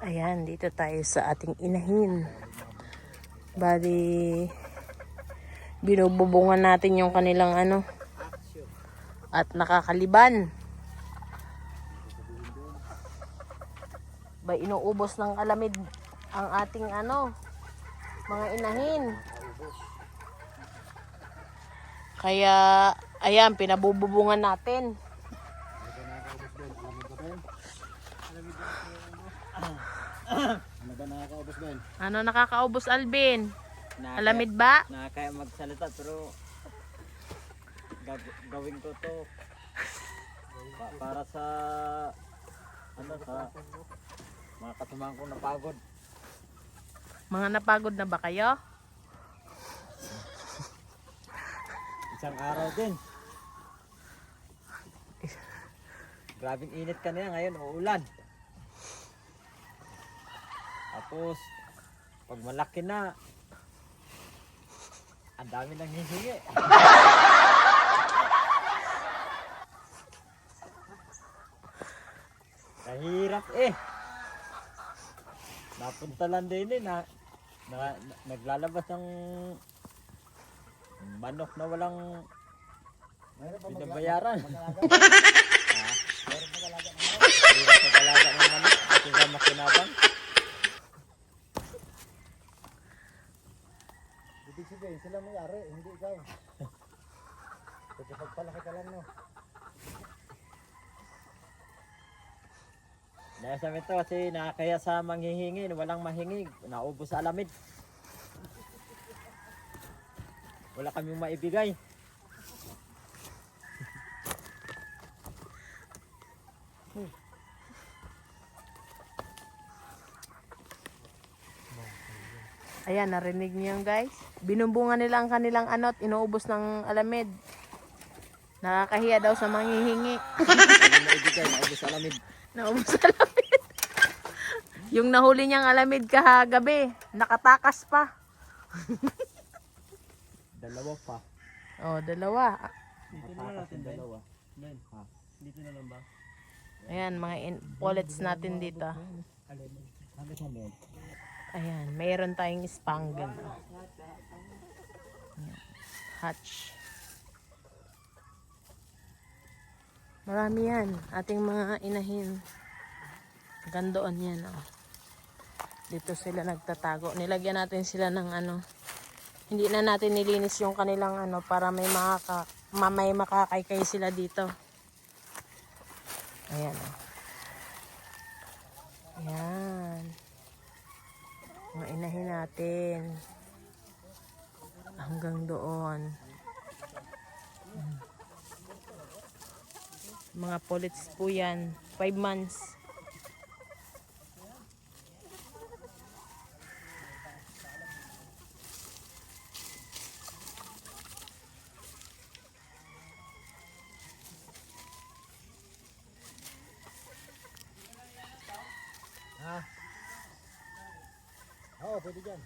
Ayan, dito tayo sa ating inahin. Bali, binububungan natin yung kanilang ano. At nakakaliban. Ba, inuubos ng kalamid ang ating ano, mga inahin. Kaya, ayan, pinabububungan natin. Ano ba nakakaubos Ben? Ano nakakaubos, Alvin? Nakakaya- Alamid ba? Nakakaya magsalita pero gag- gawin ko to pa- para sa ano sa mga kasamahan kong napagod. Mga napagod na ba kayo? Isang araw din. Grabing init kanina ngayon, uulan. Tapos, pag malaki na, ang dami nang hihingi. Kahirap eh. Napunta lang din eh, na, na, na- naglalabas ng manok na walang binabayaran. Ha? Hirap mag-alaga ng manok kasi sa makinabang. Sabihin, sila may-ari, hindi ikaw. Kasi pagpalaki ka lang no. Dahil sa ito kasi nakakaya sa manghihingi, walang mahingi, naubos sa alamid. Wala kaming maibigay. Ayan, narinig niyo yun, guys. Binumbungan nila ang kanilang anot, inuubos ng alamid. Nakakahiya daw sa manghihingi. Naubos sa alamid. Naubos sa alamid. yung nahuli niyang alamid kahagabi, nakatakas pa. Dalawa pa. Oh, dalawa. Matakas yung dalawa. Dito na lang ba? Ayan, mga in- pullets natin dito. Sa loob? Ayan, mayroon tayong spangle. Ayan. Hatch. Marami yan. Ating mga inahin. Gandoon yan. Oh. Dito sila nagtatago. Nilagyan natin sila ng ano. Hindi na natin nilinis yung kanilang ano para may makaka, ma- may makakaykay sila dito. Ayan. Oh. Ayan. Mga inahin natin. Hanggang doon. Mm. Mga pullets po yan. 5 months. pwede dyan.